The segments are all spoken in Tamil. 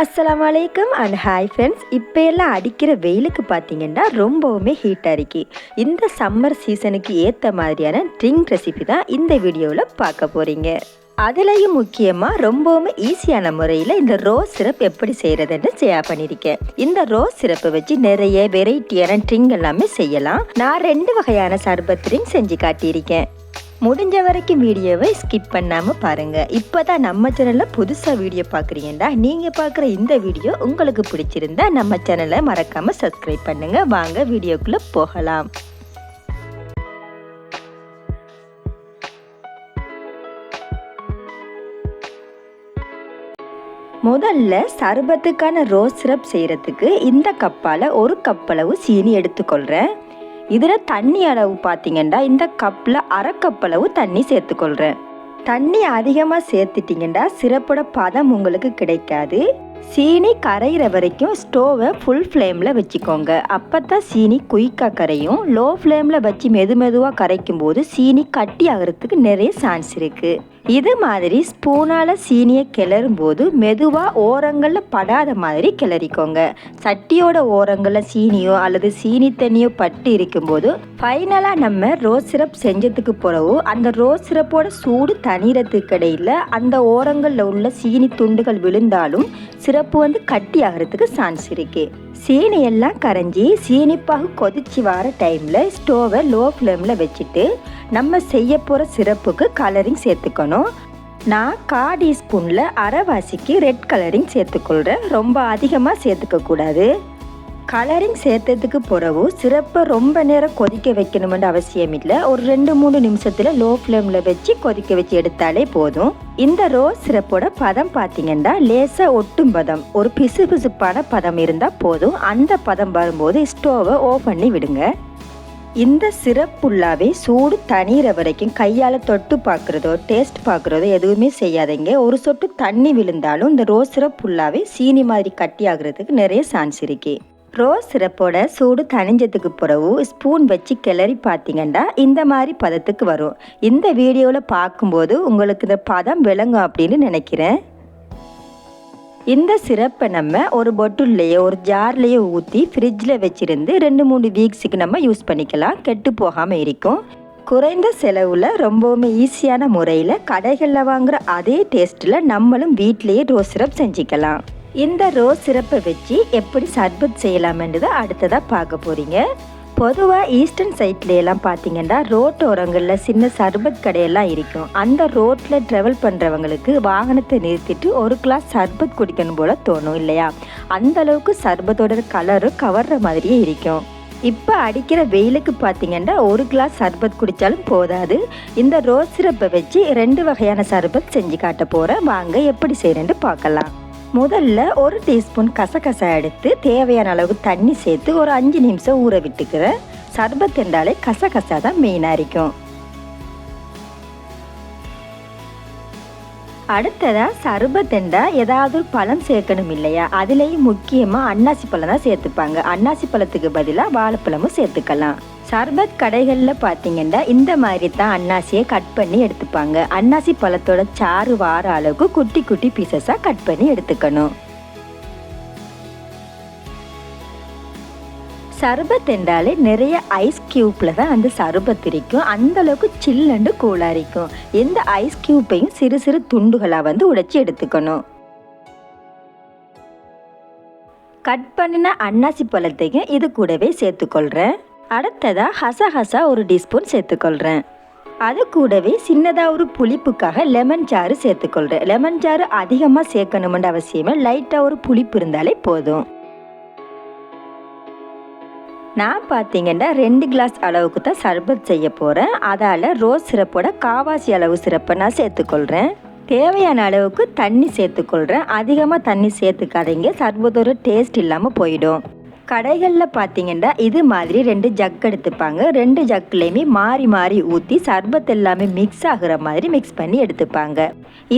அஸ்லாம் வலைக்கம் அண்ட் ஹாய் ஃப்ரெண்ட்ஸ் இப்போ எல்லாம் அடிக்கிற வெயிலுக்கு பார்த்தீங்கன்னா ரொம்பவுமே ஹீட்டாக இருக்கு. இந்த சம்மர் சீசனுக்கு ஏற்ற மாதிரியான ட்ரிங்க் ரெசிபி தான் இந்த வீடியோவில் பார்க்க போகிறீங்க அதுலேயும் முக்கியமாக ரொம்பவுமே ஈஸியான முறையில் இந்த ரோஸ் சிரப் எப்படி செய்கிறதுன்னு ஷேர் பண்ணியிருக்கேன். இந்த ரோஸ் சிரப்பை வச்சு நிறைய வெரைட்டியான ட்ரிங்க் எல்லாமே செய்யலாம். நான் ரெண்டு வகையான சர்பத் ட்ரிங்க் செஞ்சு காட்டியிருக்கேன். முடிஞ்ச வரைக்கும் வீடியோவை ஸ்கிப் பண்ணாமல் பாருங்கள் இப்போ தான் நம்ம சேனலில் புதுசாக வீடியோ பார்க்குறீங்கடா நீங்கள் பார்க்குற இந்த வீடியோ உங்களுக்கு பிடிச்சிருந்தா நம்ம சேனலை மறக்காமல் சப்ஸ்கிரைப் பண்ணுங்கள் வாங்க வீடியோக்குள்ளே போகலாம். முதல்ல சர்பத்துக்கான ரோஸ் சிரப் செய்கிறதுக்கு இந்த கப்பால் ஒரு கப்பளவு சீனி எடுத்துக்கொள்கிறேன் இதில் தண்ணி அளவு பார்த்தீங்கன்னா இந்த கப்பில் அரை கப்பளவு தண்ணி சேர்த்துக்கொள்கிறேன் தண்ணி அதிகமாக சேர்த்துட்டிங்கன்னா சிறப்போட பதம் உங்களுக்கு கிடைக்காது. சீனி கரையிற வரைக்கும் ஸ்டோவை ஃபுல் ஃப்ளேமில் வச்சுக்கோங்க. அப்போ தான் சீனி குயிக்காக கரையும். லோ ஃப்ளேமில் வச்சு மெது மெதுவாக கரைக்கும் போது சீனி கட்டி ஆகிறதுக்கு நிறைய சான்ஸ் இருக்குது இது மாதிரி ஸ்பூனால் சீனியை கிளறும் போது மெதுவாக ஓரங்களில் படாத மாதிரி கிளறிக்கோங்க. சட்டியோட ஓரங்களில் சீனியோ அல்லது சீனி தண்ணியோ பட்டு இருக்கும்போது ஃபைனலாக நம்ம ரோஸ் சிரப் செஞ்சதுக்கு பிறகு அந்த ரோஸ் சிரப்போட சூடு தணிகிறதுக்கு இடையில் அந்த ஓரங்களில் உள்ள சீனி துண்டுகள் விழுந்தாலும் சிரப்பு வந்து கட்டி ஆகிறதுக்கு சான்ஸ் இருக்குது சீனியெல்லாம் கரைஞ்சி சீனிப்பாகு கொதிச்சு வர டைமில் ஸ்டோவை லோ ஃப்ளேமில் வச்சுட்டு நம்ம செய்ய போகிற சிரப்புக்கு கலரிங் சேர்த்துக்கணும். நான் கா டீஸ்பூனில் அரைவாசிக்கு ரெட் கலரிங் சேர்த்துக்கொள்கிறேன் ரொம்ப அதிகமாக சேர்த்துக்கக்கூடாது. கலரிங் சேர்த்ததுக்கு பிறகு சிறப்பை ரொம்ப நேரம் கொதிக்க வைக்கணுமென்ற அவசியம் இல்லை. ஒரு ரெண்டு மூணு நிமிஷத்தில் லோ ஃப்ளேமில் வச்சு கொதிக்க வச்சு எடுத்தாலே போதும். இந்த ரோஸ் சிறப்போட பதம் பார்த்தீங்கன்னா லேசாக ஒட்டும் பதம். ஒரு பிசு பிசுப்பான பதம் இருந்தால் போதும். அந்த பதம் வரும்போது ஸ்டோவை ஓஃப் பண்ணி விடுங்க. இந்த சிறப்புள்ளாவே சூடு தனிகிற வரைக்கும் கையால் தொட்டு பார்க்குறதோ டேஸ்ட் பார்க்குறதோ எதுவுமே செய்யாதீங்க. ஒரு சொட்டு தண்ணி விழுந்தாலும் இந்த ரோஸ் சிறப்புள்ளாவே ஃபுல்லாகவே சீனி மாதிரி கட்டி ஆகுறதுக்கு நிறைய சான்ஸ் இருக்குது ரோஸ் சிரப்போட சூடு தணிஞ்சதுக்கு பிறகு ஸ்பூன் வச்சு கிளறி பார்த்தீங்கன்னா இந்த மாதிரி பதத்துக்கு வரும். இந்த வீடியோவில் பார்க்கும்போது உங்களுக்கு இந்த பதம் விளங்கும் அப்படின்னு நினைக்கிறேன். இந்த சிரப்பை நம்ம ஒரு பொட்டுல்லையோ ஒரு ஜார்லேயோ ஊற்றி ஃப்ரிட்ஜில் வச்சுருந்து ரெண்டு மூணு வீக்ஸுக்கு நம்ம யூஸ் பண்ணிக்கலாம். கெட்டு போகாமல் இருக்கும். குறைந்த செலவில் ரொம்பவுமே ஈஸியான முறையில் கடைகளில் வாங்குகிற அதே டேஸ்ட்டில் நம்மளும் வீட்டிலேயே ரோஸ் சிரப் செஞ்சுக்கலாம். இந்த ரோஸ் சிரப்பை வச்சு எப்படி சர்பத் செய்யலாம்ன்றதை அடுத்ததாக பார்க்க போகிறீங்க பொதுவாக ஈஸ்டர்ன் சைட்ல எல்லாம் பார்த்தீங்கன்னா ரோட்டோரங்களில் சின்ன சர்பத் கடையெல்லாம் இருக்கும். அந்த ரோட்டில் ட்ராவல் பண்ணுறவங்களுக்கு வாகனத்தை நிறுத்திட்டு ஒரு கிளாஸ் சர்பத் குடிக்கணும் போல தோணும் இல்லையா? அந்த அளவுக்கு சர்பத்தோட கலரும் கவர்ற மாதிரியே இருக்கும். இப்போ அடிக்கிற வெயிலுக்கு பார்த்தீங்கன்னா ஒரு கிளாஸ் சர்பத் குடித்தாலும் போதாது. இந்த ரோஸ் சிரப்பை வச்சு ரெண்டு வகையான சர்பத் செஞ்சு காட்ட போகிறேன் வாங்க எப்படி செய்கிறேன்னு பார்க்கலாம். முதல்ல ஒரு டீஸ்பூன் கசகசை எடுத்து தேவையான அளவு தண்ணி சேர்த்து ஒரு அஞ்சு நிமிஷம் ஊற விட்டுக்கிறேன் சர்பத் என்றாலே கசகசா தான் மெயினாக இருக்கும் அடுத்ததாக சர்பத் என்றால் ஏதாவது ஒரு பழம் சேர்க்கணும் இல்லையா? அதுலேயும் முக்கியமாக அன்னாசி பழம் தான் சேர்த்துப்பாங்க. அன்னாசி பழத்துக்கு பதிலாக வாழைப்பழமும் சேர்த்துக்கலாம். சர்பத் கடைகளில் பார்த்தீங்கன்னா இந்த மாதிரி தான் அன்னாசியை கட் பண்ணி எடுத்துப்பாங்க. அன்னாசி பழத்தோட சாறு வார அளவுக்கு குட்டி குட்டி பீசஸாக கட் பண்ணி எடுத்துக்கணும். சர்பத் என்றாலே நிறைய ஐஸ் கியூப்பில் தான் அந்த சர்பத் இருக்கும். அந்த அளவுக்கு சில்லுண்டு கூலாக இருக்கும். எந்த ஐஸ் கியூப்பையும் சிறு சிறு துண்டுகளாக வந்து உடைச்சி எடுத்துக்கணும். கட் பண்ணின அன்னாசி பழத்தையும் இது கூடவே சேர்த்துக்கொள்கிறேன் அடுத்ததாக ஹசஹசா ஒரு டீஸ்பூன் சேர்த்துக்கொள்கிறேன் அது கூடவே சின்னதாக ஒரு புளிப்புக்காக லெமன் சாறு சேர்த்துக்கொள்கிறேன் லெமன் சாறு அதிகமாக சேர்க்கணுமென்ற அவசியமே லைட்டாக ஒரு புளிப்பு இருந்தாலே போதும். நான் பார்த்தீங்கன்னா ரெண்டு கிளாஸ் அளவுக்கு தான் சர்பத் செய்ய போகிறேன் அதால் ரோஸ் சிரப்போட காவாசி அளவு சிரப்பை நான் சேர்த்துக்கொள்கிறேன் தேவையான அளவுக்கு தண்ணி சேர்த்துக்கொள்கிறேன் அதிகமாக தண்ணி சேர்த்துக்காதீங்க. சர்பத்தோட டேஸ்ட் இல்லாமல் போயிடும். கடைகளில் பார்த்தீங்கன்னா இது மாதிரி ரெண்டு ஜக் எடுத்துப்பாங்க. ரெண்டு ஜக்குலேயுமே மாறி மாறி ஊற்றி சர்பத் எல்லாமே மிக்ஸ் ஆகுற மாதிரி மிக்ஸ் பண்ணி எடுத்துப்பாங்க.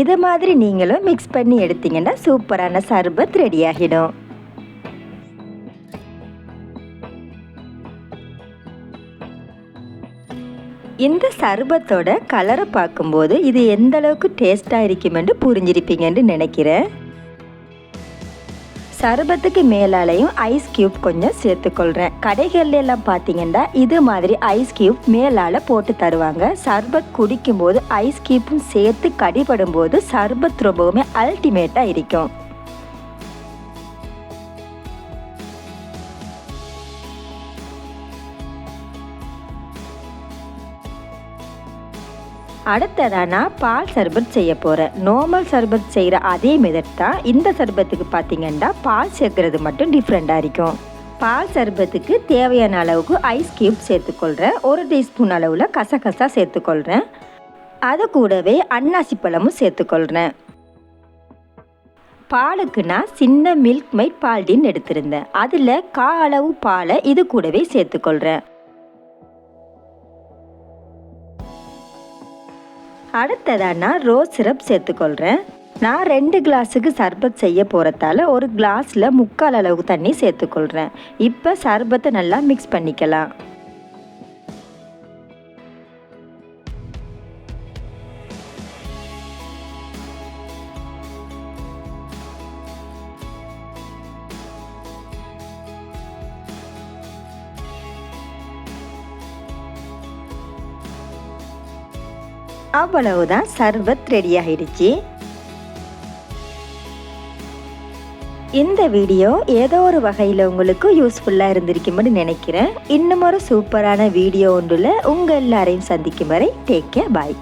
இது மாதிரி நீங்களும் மிக்ஸ் பண்ணி எடுத்தீங்கன்னா சூப்பரான சர்பத் ரெடி ஆகிடும் இந்த சர்பத்தோட கலரை பார்க்கும்போது இது எந்த அளவுக்கு டேஸ்ட்டாக இருக்குமென்று புரிஞ்சிருப்பீங்கன்னு நினைக்கிறேன். சர்பத்துக்கு மேலாலையும் ஐஸ் கியூப் கொஞ்சம் சேர்த்துக்கொள்கிறேன் கடைகள்ல எல்லாம் பார்த்தீங்கன்னா இது மாதிரி ஐஸ் கியூப் மேலால போட்டு தருவாங்க. சர்பத் குடிக்கும்போது ஐஸ் கியூப்பும் சேர்த்து கடிபடும் போது சர்பத் ரொம்பவுமே அல்டிமேட்டாக இருக்கும். அடுத்ததாக நான் பால் சர்பத் செய்ய போகிறேன் நார்மல் சர்பத் செய்கிற அதே மெதட் தான் இந்த சர்பத்துக்கு பார்த்தீங்கன்னா பால் சேர்க்கறது மட்டும் டிஃப்ரெண்ட்டாக இருக்கும். பால் சர்பத்துக்கு தேவையான அளவுக்கு ஐஸ் கியூப் சேர்த்துக்கொள்கிறேன் ஒரு டீஸ்பூன் அளவில் கசகசா சேர்த்துக்கொள்கிறேன் அது கூடவே அன்னாசி பழமும் சேர்த்துக்கொள்கிறேன் பாலுக்கு நான் சின்ன மில்க் மைட் பால்டின் எடுத்திருந்தேன். அதில் கா அளவு பாலை இது கூடவே சேர்த்துக்கொள்கிறேன் அடுத்ததாக நான் ரோஸ் சிரப் சேர்த்துக்கொள்கிறேன் நான் ரெண்டு கிளாஸுக்கு சர்பத் செய்ய போகிறதால ஒரு கிளாஸில் முக்கால் அளவு தண்ணி சேர்த்துக்கொள்கிறேன் இப்போ சர்பத்தை நல்லா மிக்ஸ் பண்ணிக்கலாம். அவ்வளவுதான் சர்பத் ரெடி ஆகிடுச்சு இந்த வீடியோ ஏதோ ஒரு வகையில் உங்களுக்கு யூஸ்ஃபுல்லாக இருந்திருக்கும்னு நினைக்கிறேன். இன்னும் ஒரு சூப்பரான வீடியோ ஒன்றில் உங்கள் எல்லாரையும் சந்திக்கும் வரை டேக் கேர் பாய்